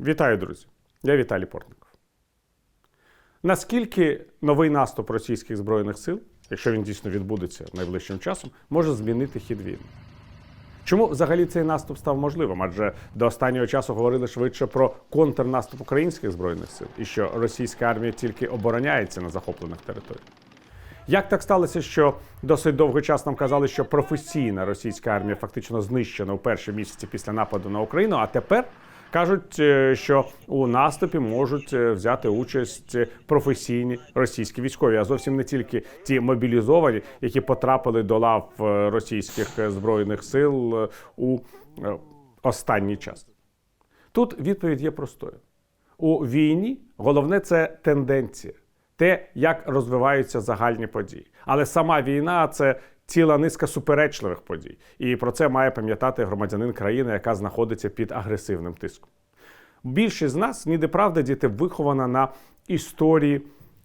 Вітаю, друзі! Я Віталій Портников. Наскільки новий наступ російських збройних сил, якщо він дійсно відбудеться найближчим часом, може змінити хід війни? Чому взагалі цей наступ став можливим? Адже до останнього часу говорили швидше про контрнаступ українських збройних сил і що російська армія тільки обороняється на захоплених територіях. Як так сталося, що досить довгий час нам казали, що професійна російська армія фактично знищена у перші місяці після нападу на Україну, а тепер кажуть, е, що у наступі можуть е, взяти участь професійні російські військові, а зовсім не тільки ті мобілізовані, які потрапили до лав е, російських е, збройних сил е, у е, останній час. Тут відповідь є простою: у війні головне це тенденція, те, як розвиваються загальні події. Але сама війна це ціла низка суперечливих подій. І про це має пам'ятати громадянин країни, яка знаходиться під агресивним тиском. Більшість з нас, ніде правда, діти вихована на історії,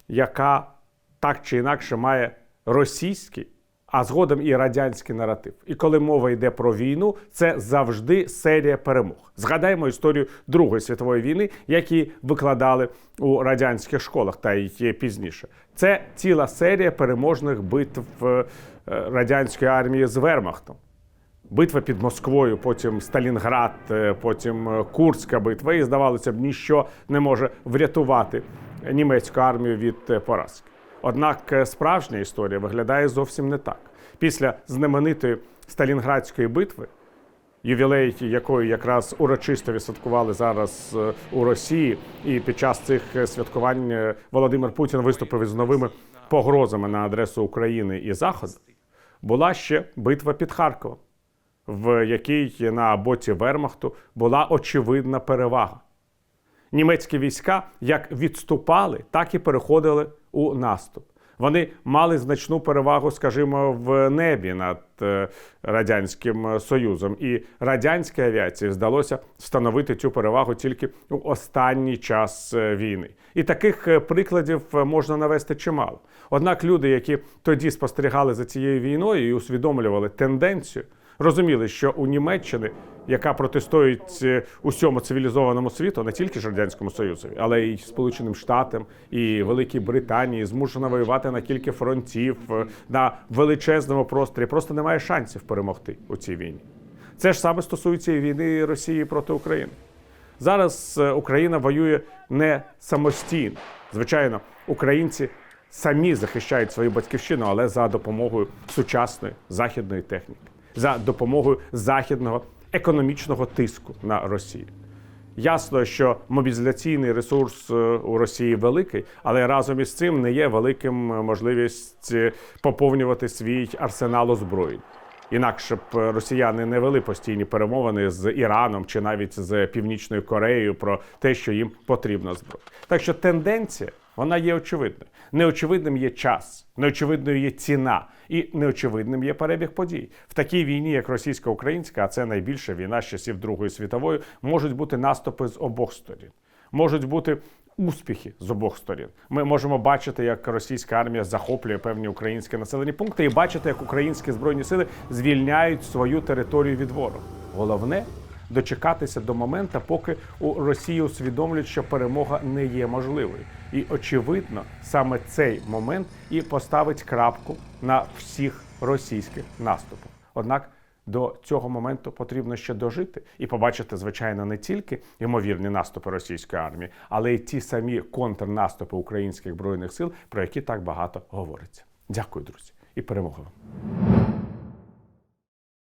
яка так чи інакше має російський, а згодом і радянський наратив. І коли мова йде про війну, це завжди серія перемог. Згадаємо історію Другої світової війни, які викладали у радянських школах та й пізніше. Це ціла серія переможних битв е, радянської армії з Вермахтом. Битва під Москвою, потім Сталінград, е, потім е, Курська битва. І здавалося б, ніщо не може врятувати німецьку армію від е, поразки. Однак е, справжня історія виглядає зовсім не так. Після знаменитої Сталінградської битви, ювілей якої якраз урочисто відсвяткували зараз е, у Росії, і під час цих е, святкувань Володимир Путін виступив із новими погрозами на адресу України і Заходу, була ще битва під Харковом в якій на боці Вермахту була очевидна перевага. Німецькі війська як відступали, так і переходили у наступ. Вони мали значну перевагу, скажімо, в небі над е, радянським союзом, і радянській авіації вдалося встановити цю перевагу тільки у останній час е, війни. І таких е, прикладів можна навести чимало. Однак люди, які тоді спостерігали за цією війною і усвідомлювали тенденцію, розуміли, що у Німеччини, яка протистоїть е, усьому цивілізованому світу, не тільки ж радянському союзу, але й Сполученим Штатам і Великій Британії, змушена воювати на кілька фронтів е, на величезному просторі, просто немає шансів перемогти у цій війні. Це ж саме стосується і війни Росії проти України. Зараз е, Україна воює не самостійно. Звичайно, українці самі захищають свою батьківщину, але за допомогою сучасної західної техніки, за допомогою західного економічного тиску на Росію. Ясно, що мобілізаційний ресурс е, у Росії великий, але разом із цим не є великим е, можливість е, поповнювати свій арсенал озброєнь. Інакше б росіяни не вели постійні перемовини з Іраном чи навіть з Північною Кореєю про те, що їм потрібна зброя. Так що тенденція вона є очевидною. Неочевидним є час, неочевидною є ціна, і неочевидним є перебіг подій. В такій війні, як російсько-українська, а це найбільша війна з часів Другої світової, можуть бути наступи з обох сторін, можуть бути. Успіхи з обох сторін. Ми можемо бачити, як російська армія захоплює певні українські населені пункти, і бачити, як українські збройні сили звільняють свою територію від ворога. Головне дочекатися до моменту, поки у Росії усвідомлюють, що перемога не є можливою. І очевидно, саме цей момент і поставить крапку на всіх російських наступах. Однак до цього моменту потрібно ще дожити і побачити, звичайно, не тільки ймовірні наступи російської армії, але й ті самі контрнаступи українських збройних сил, про які так багато говориться. Дякую, друзі, і перемоги вам!